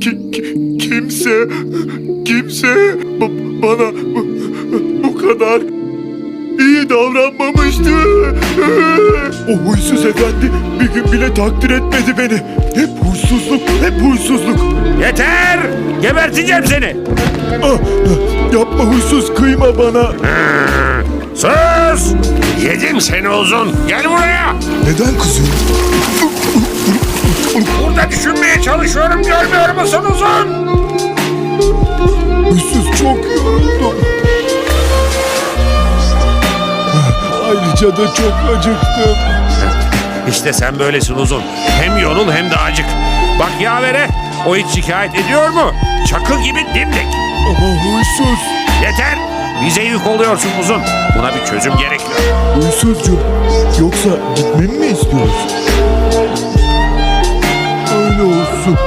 Ki- ki- kimse, kimse ba- bana bu, bu kadar iyi davranmamıştı. O huysuz efendi bir gün bile takdir etmedi beni. Hep huysuzluk, hep huysuzluk. Yeter! Geberteceğim seni. Ah, yapma huysuz, kıyma bana. Sus! Yedim seni uzun. Gel buraya. Neden kızıyorsun? Burada düşünmeye çalışıyorum görmüyor musun uzun? Huysuz çok yoruldum. Ayrıca da çok acıktım. İşte sen böylesin uzun. Hem yorul hem de acık. Bak yavere o hiç şikayet ediyor mu? Çakı gibi dimdik. Ama huysuz, Yeter! Bize yük oluyorsun uzun. Buna bir çözüm gerekiyor. huysuzcuğum. Yoksa gitmemi mi istiyorsun? Öyle olsun.